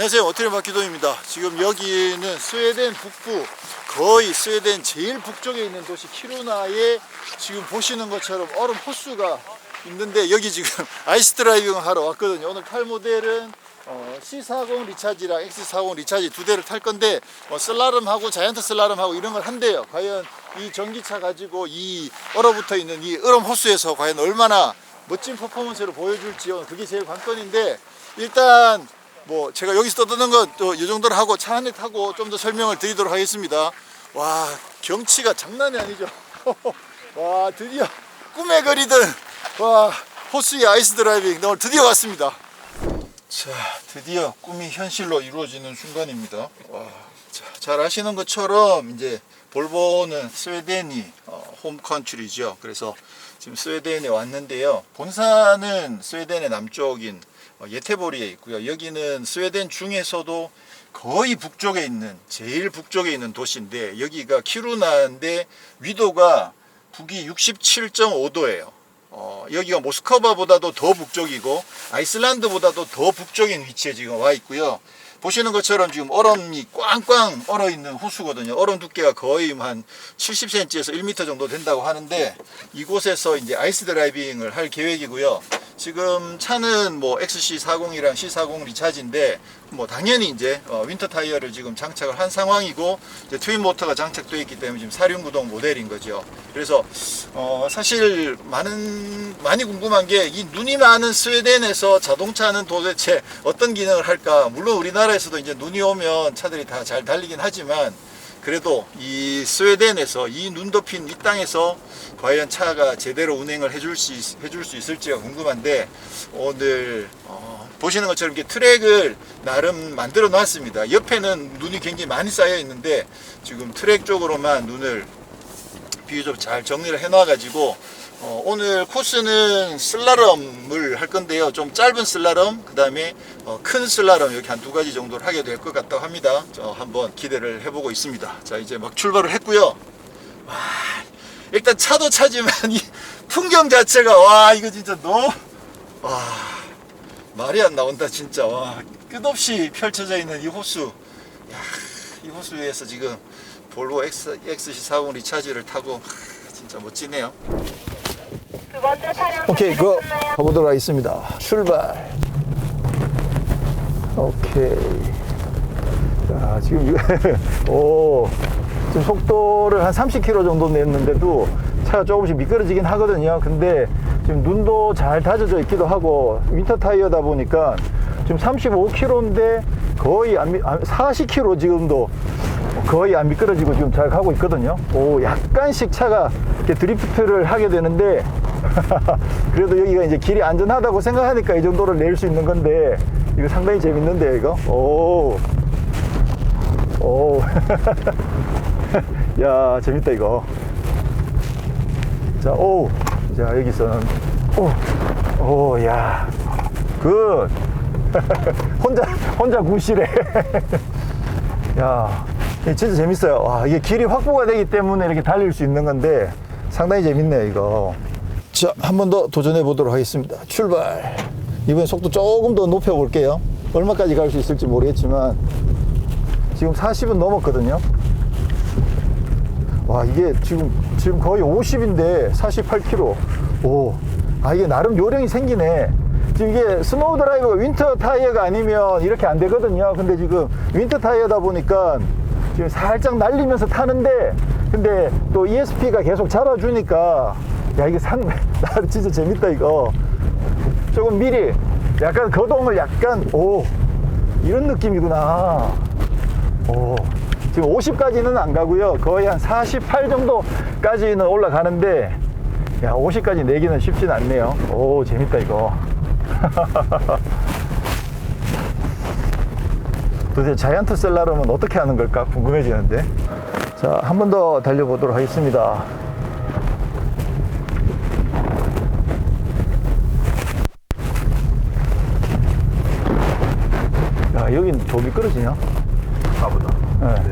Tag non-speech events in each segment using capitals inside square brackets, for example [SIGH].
안녕하세요. 어트리 마키동입니다. 지금 여기는 스웨덴 북부, 거의 스웨덴 제일 북쪽에 있는 도시 키루나에 지금 보시는 것처럼 얼음 호수가 있는데 여기 지금 [LAUGHS] 아이스 드라이빙 하러 왔거든요. 오늘 탈 모델은 어, C40 리차지랑 X40 리차지 두 대를 탈 건데 뭐 슬라름하고 자이언트 슬라름하고 이런 걸 한대요. 과연 이 전기차 가지고 이 얼어붙어 있는 이 얼음 호수에서 과연 얼마나 멋진 퍼포먼스를 보여줄지 그게 제일 관건인데 일단 뭐 제가 여기서 떠드는 건또이 정도로 하고 차 안에 타고 좀 더 설명을 드리도록 하겠습니다. 와 경치가 장난이 아니죠. [LAUGHS] 와 드디어 꿈에 그리던 와 호수의 아이스 드라이빙 오늘 드디어 왔습니다. 자 드디어 꿈이 현실로 이루어지는 순간입니다. 와, 자, 잘 아시는 것처럼 이제 볼보는 스웨덴이 어, 홈 컨트리죠. 그래서 지금 스웨덴에 왔는데요. 본사는 스웨덴의 남쪽인 어, 예테보리에 있고요. 여기는 스웨덴 중에서도 거의 북쪽에 있는 제일 북쪽에 있는 도시인데 여기가 키루나인데 위도가 북위 67.5도예요. 어, 여기가 모스크바보다도 더 북쪽이고 아이슬란드보다도 더 북쪽인 위치에 지금 와 있고요. 보시는 것처럼 지금 얼음이 꽝꽝 얼어 있는 호수거든요. 얼음 두께가 거의 한 70cm에서 1m 정도 된다고 하는데 이곳에서 이제 아이스 드라이빙을 할 계획이고요. 지금 차는 뭐 XC40이랑 C40 리차지인데 뭐 당연히 이제 어, 윈터 타이어를 지금 장착을 한 상황이고 트윈 모터가 장착되어 있기 때문에 지금 사륜 구동 모델인 거죠. 그래서 어, 사실 많은 많이 궁금한 게 이 눈이 많은 스웨덴에서 자동차는 도대체 어떤 기능을 할까? 물론 우리나라에서도 이제 눈이 오면 차들이 다 잘 달리긴 하지만 그래도 이 스웨덴에서 이 눈 덮인 이 땅에서 과연 차가 제대로 운행을 해줄 수 있, 해줄 수 있을지가 궁금한데 오늘 어, 보시는 것처럼 이렇게 트랙을 나름 만들어 놨습니다. 옆에는 눈이 굉장히 많이 쌓여 있는데 지금 트랙 쪽으로만 눈을 비교적 잘 정리를 해 놔가지고 어, 오늘 코스는 슬라럼을 할 건데요. 좀 짧은 슬라럼, 그 다음에 어, 큰 슬라럼 이렇게 한 두 가지 정도를 하게 될 것 같다고 합니다. 저 한번 기대를 해보고 있습니다. 자 이제 막 출발을 했고요. 와, 일단 차도 차지만 [LAUGHS] 이 풍경 자체가 와 이거 진짜 너무 와 말이 안 나온다 진짜 와 끝없이 펼쳐져 있는 이 호수 야, 이 호수 위에서 지금 볼보 X, XC40 리차지를 타고 하, 진짜 멋지네요. 오케이, 그거? 가보도록 하겠습니다. 출발. 오케이. 자, 지금, [LAUGHS] 오, 지금 속도를 한 30km 정도 냈는데도 차가 조금씩 미끄러지긴 하거든요. 근데 지금 눈도 잘 다져져 있기도 하고, 윈터 타이어다 보니까 지금 35km인데 거의 안, 미- 안- 40km 지금도 거의 안 미끄러지고 지금 잘 가고 있거든요. 오, 약간씩 차가 이렇게 드리프트를 하게 되는데, [LAUGHS] 그래도 여기가 이제 길이 안전하다고 생각하니까 이 정도를 낼 수 있는 건데, 이거 상당히 재밌는데, 이거? 오. 오. [LAUGHS] 야, 재밌다, 이거. 자, 오. 자, 여기서는, 오. 오, 야. 굿. [LAUGHS] 혼자, 혼자 구실해. [LAUGHS] 야, 진짜 재밌어요. 와, 이게 길이 확보가 되기 때문에 이렇게 달릴 수 있는 건데 상당히 재밌네요, 이거. 자, 한 번 더 도전해 보도록 하겠습니다. 출발. 이번엔 속도 조금 더 높여 볼게요. 얼마까지 갈 수 있을지 모르겠지만 지금 40은 넘었거든요. 와, 이게 지금 지금 거의 50인데 48km. 오. 아, 이게 나름 요령이 생기네. 지금 이게 스노우 드라이버가 윈터 타이어가 아니면 이렇게 안 되거든요. 근데 지금 윈터 타이어다 보니까 지금 살짝 날리면서 타는데 근데 또 ESP가 계속 잡아주니까 야, 이게 상, 나 [LAUGHS] 진짜 재밌다, 이거. 조금 미리 약간 거동을 약간, 오, 이런 느낌이구나. 오, 지금 50까지는 안 가고요. 거의 한 48 정도까지는 올라가는데, 야, 50까지 내기는 쉽진 않네요. 오, 재밌다, 이거. [LAUGHS] 도대체 자이언트 셀라름은 어떻게 하는 걸까 궁금해지는데. 자, 한 번 더 달려보도록 하겠습니다. 야, 여긴 더 미끄러지냐? 가보다. 네.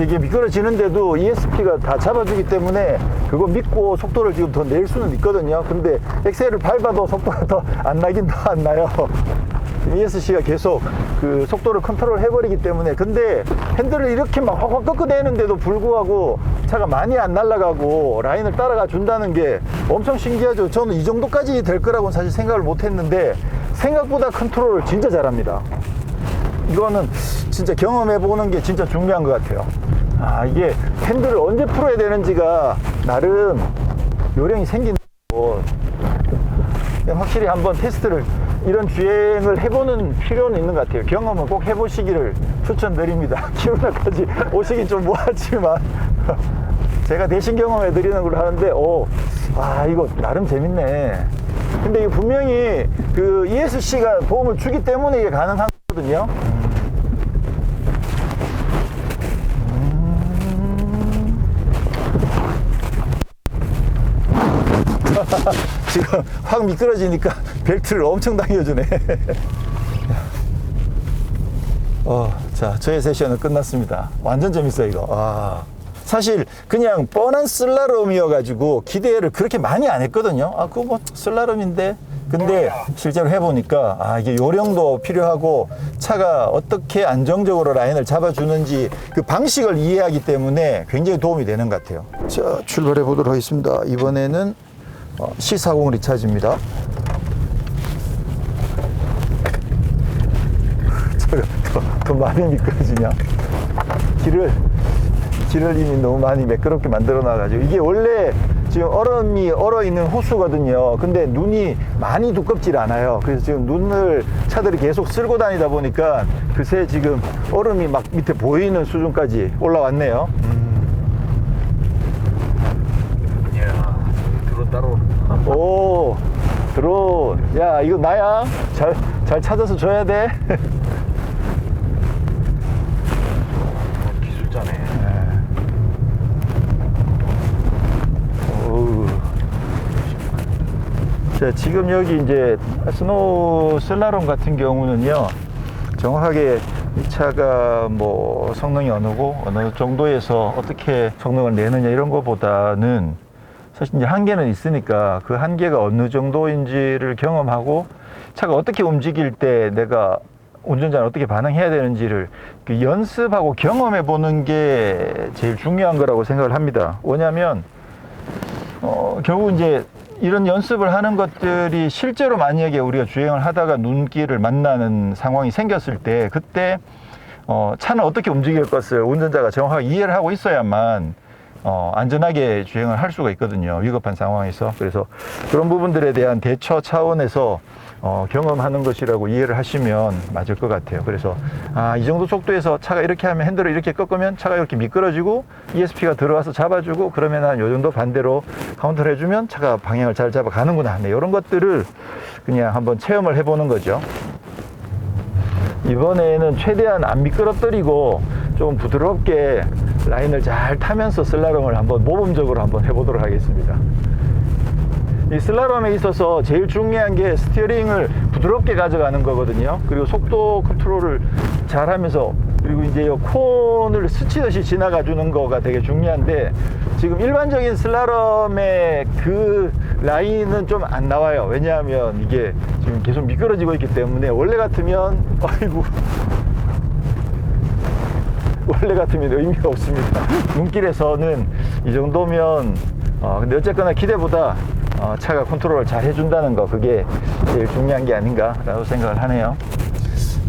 이게 미끄러지는데도 ESP가 다 잡아주기 때문에 그거 믿고 속도를 지금 더 낼 수는 있거든요. 근데 엑셀을 밟아도 속도가 더 안 나긴 더 안 나요. [LAUGHS] ESC가 계속 그 속도를 컨트롤 해버리기 때문에 근데 핸들을 이렇게 막 확확 꺾어대는데도 불구하고 차가 많이 안 날아가고 라인을 따라가 준다는 게 엄청 신기하죠. 저는 이 정도까지 될 거라고는 사실 생각을 못 했는데 생각보다 컨트롤을 진짜 잘합니다. 이거는 진짜 경험해 보는 게 진짜 중요한 것 같아요. 아, 이게 핸들을 언제 풀어야 되는지가 나름 요령이 생긴 거. 확실히 한번 테스트를 이런 주행을 해보는 필요는 있는 것 같아요. 경험은 꼭 해보시기를 추천드립니다. [LAUGHS] 키우나까지 오시긴 좀 뭐하지만 제가 대신 경험해 드리는 걸 하는데, 오, 아 이거 나름 재밌네. 근데 이게 분명히 그 ESC가 도움을 주기 때문에 이게 가능한 거거든요. [LAUGHS] 지금 확 미끄러지니까 벨트를 엄청 당겨주네. [LAUGHS] 어, 자, 저의 세션은 끝났습니다. 완전 재밌어요, 이거. 아. 사실 그냥 뻔한 슬라롬이어가지고 기대를 그렇게 많이 안 했거든요. 아, 그거 뭐 슬라롬인데. 근데 실제로 해보니까 아, 이게 요령도 필요하고 차가 어떻게 안정적으로 라인을 잡아주는지 그 방식을 이해하기 때문에 굉장히 도움이 되는 것 같아요. 자, 출발해 보도록 하겠습니다. 이번에는 어, C40 리차지입니다. [LAUGHS] 저거 더, 더 많이 미끄러지냐? 길을 길을 이미 너무 많이 매끄럽게 만들어 놔가지고 이게 원래 지금 얼음이 얼어 있는 호수거든요. 근데 눈이 많이 두껍질 않아요. 그래서 지금 눈을 차들이 계속 쓸고 다니다 보니까 그새 지금 얼음이 막 밑에 보이는 수준까지 올라왔네요. 이야, 드론 따로. 오 드론 야 이거 나야 잘 잘 찾아서 줘야 돼 [LAUGHS] 기술자네. 어우. 자 지금 여기 이제 스노우 슬라롬 같은 경우는요 정확하게 이 차가 뭐 성능이 어느고 어느 정도에서 어떻게 성능을 내느냐 이런 것보다는 사실 이제 한계는 있으니까 그 한계가 어느 정도인지를 경험하고 차가 어떻게 움직일 때 내가 운전자는 어떻게 반응해야 되는지를 그 연습하고 경험해 보는 게 제일 중요한 거라고 생각을 합니다. 왜냐하면 어, 결국 이제 이런 연습을 하는 것들이 실제로 만약에 우리가 주행을 하다가 눈길을 만나는 상황이 생겼을 때 그때 어, 차는 어떻게 움직일 것을 운전자가 정확하게 이해를 하고 있어야만 어, 안전하게 주행을 할 수가 있거든요. 위급한 상황에서. 그래서 그런 부분들에 대한 대처 차원에서 어, 경험하는 것이라고 이해를 하시면 맞을 것 같아요. 그래서 아, 이 정도 속도에서 차가 이렇게 하면 핸들을 이렇게 꺾으면 차가 이렇게 미끄러지고 ESP가 들어와서 잡아주고 그러면 한 요 정도 반대로 카운터를 해주면 차가 방향을 잘 잡아가는구나. 네, 이런 것들을 그냥 한번 체험을 해보는 거죠. 이번에는 최대한 안 미끄럽더리고 좀 부드럽게 라인을 잘 타면서 슬라롬을 한번 모범적으로 한번 해보도록 하겠습니다. 이 슬라롬에 있어서 제일 중요한 게 스티어링을 부드럽게 가져가는 거거든요. 그리고 속도 컨트롤을 잘 하면서 그리고 이제 이 콘을 스치듯이 지나가 주는 거가 되게 중요한데 지금 일반적인 슬라롬의 그 라인은 좀 안 나와요. 왜냐하면 이게 지금 계속 미끄러지고 있기 때문에 원래 같으면 [LAUGHS] 아이고 원래 같으면 의미가 없습니다. 눈길에서는 이 정도면 어, 근데 어쨌거나 기대보다 어, 차가 컨트롤을 잘 해준다는 거 그게 제일 중요한 게 아닌가라고 생각을 하네요.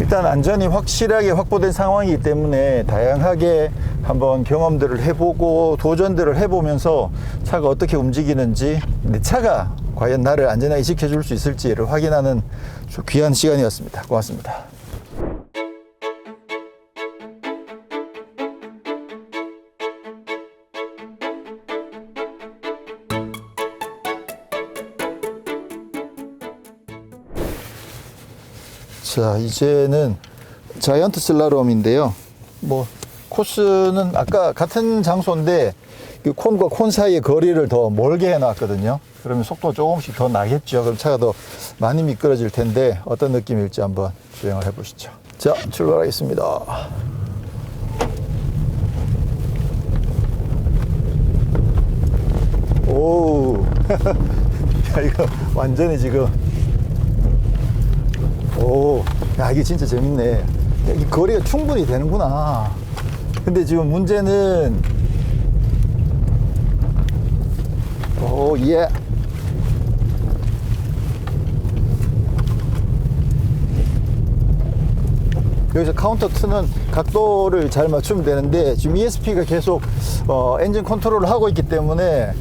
일단 안전이 확실하게 확보된 상황이기 때문에 다양하게 한번 경험들을 해보고 도전들을 해보면서 차가 어떻게 움직이는지 내 차가 과연 나를 안전하게 지켜줄 수 있을지를 확인하는 좀 귀한 시간이었습니다. 고맙습니다. 자, 이제는 자이언트 슬라롬인데요. 뭐 코스는 아까 같은 장소인데 그 콘과 콘 사이의 거리를 더 멀게 해놨거든요. 그러면 속도 조금씩 더 나겠죠. 그럼 차가 더 많이 미끄러질 텐데 어떤 느낌일지 한번 주행을 해보시죠. 자, 출발하겠습니다. 오. [LAUGHS] 야, 이거 완전히 지금. 오. 야, 이게 진짜 재밌네. 야, 이 거리가 충분히 되는구나. 근데 지금 문제는. 오, 예. 여기서 카운터 2는 각도를 잘 맞추면 되는데 지금 ESP가 계속 어, 엔진 컨트롤을 하고 있기 때문에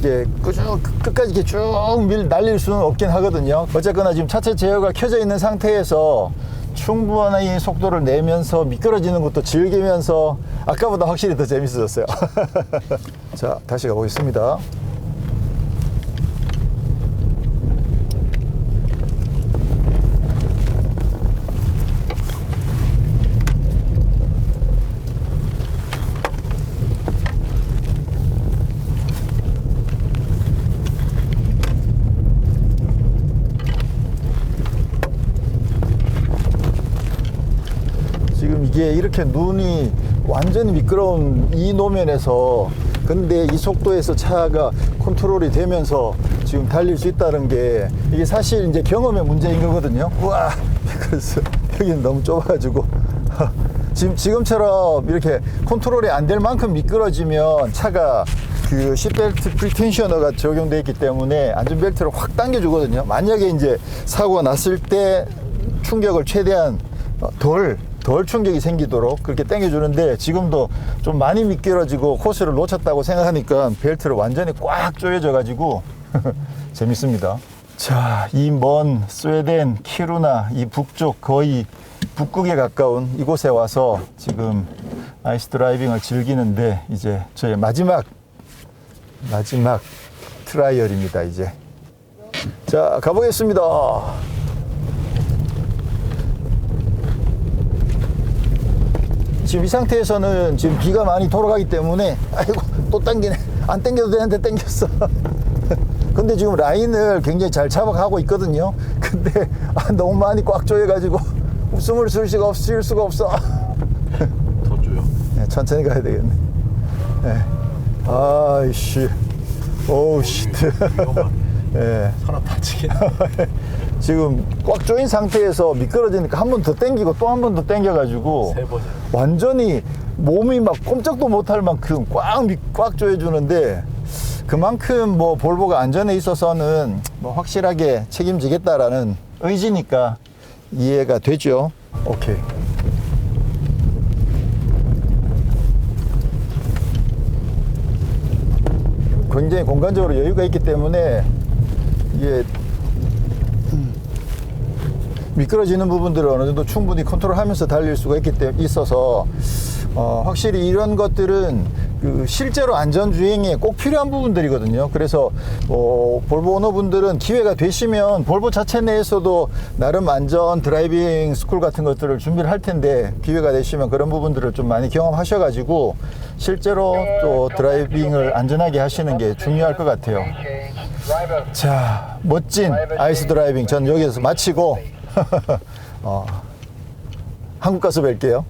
이제 쭉 끝까지 이렇게 쭉 밀, 날릴 수는 없긴 하거든요. 어쨌거나 지금 차체 제어가 켜져 있는 상태에서 충분히 속도를 내면서 미끄러지는 것도 즐기면서 아까보다 확실히 더 재밌어졌어요. [LAUGHS] 자, 다시 가보겠습니다. 이게 이렇게 눈이 완전히 미끄러운 이 노면에서 근데 이 속도에서 차가 컨트롤이 되면서 지금 달릴 수 있다는 게 이게 사실 이제 경험의 문제인 거거든요. 우와, 그래서 여기는 너무 좁아가지고 [LAUGHS] 지금 지금처럼 이렇게 컨트롤이 안 될 만큼 미끄러지면 차가 그 시트벨트 프리텐셔너가 적용되어 있기 때문에 안전벨트를 확 당겨주거든요. 만약에 이제 사고가 났을 때 충격을 최대한 어, 덜, 덜 충격이 생기도록 그렇게 당겨주는데 지금도 좀 많이 미끄러지고 코스를 놓쳤다고 생각하니까 벨트를 완전히 꽉 조여져 가지고 [LAUGHS] 재밌습니다. 자, 이 먼 스웨덴 키루나 이 북쪽 거의 북극에 가까운 이곳에 와서 지금 아이스 드라이빙을 즐기는데 이제 저의 마지막 마지막 트라이얼입니다, 이제. 자, 가보겠습니다. 지금 이 상태에서는 지금 비가 많이 돌아가기 때문에 아이고 또 당기네 안 당겨도 되는데 당겼어 [LAUGHS] 근데 지금 라인을 굉장히 잘 잡아가고 있거든요 근데 아, 너무 많이 꽉 조여 가지고 웃음을 쓸 수가 없, 쉴 수가 없어 [LAUGHS] 더 줘요. 네, 천천히 가야 되겠네 네. 아이씨 오우 시트 예. 사람 다치겠네. [LAUGHS] 지금 꽉 조인 상태에서 미끄러지니까 한 번 더 당기고 또 한 번 더 당겨가지고 세 번이나. 완전히 몸이 막 꼼짝도 못할 만큼 꽉, 미- 꽉 조여주는데 그만큼 뭐 볼보가 안전에 있어서는 뭐 확실하게 책임지겠다라는 의지니까 이해가 되죠. 오케이. 굉장히 공간적으로 여유가 있기 때문에 이게 미끄러지는 부분들을 어느 정도 충분히 컨트롤하면서 달릴 수가 있기 때문에 있어서 어, 확실히 이런 것들은 그 실제로 안전 주행에 꼭 필요한 부분들이거든요. 그래서 어, 볼보 오너분들은 기회가 되시면 볼보 자체 내에서도 나름 안전 드라이빙 스쿨 같은 것들을 준비를 할 텐데 기회가 되시면 그런 부분들을 좀 많이 경험하셔가지고 실제로 또 드라이빙을 안전하게 하시는 게 중요할 것 같아요. 자, 멋진 아이스 드라이빙 전 여기서 마치고 [LAUGHS] 어, 한국 가서 뵐게요.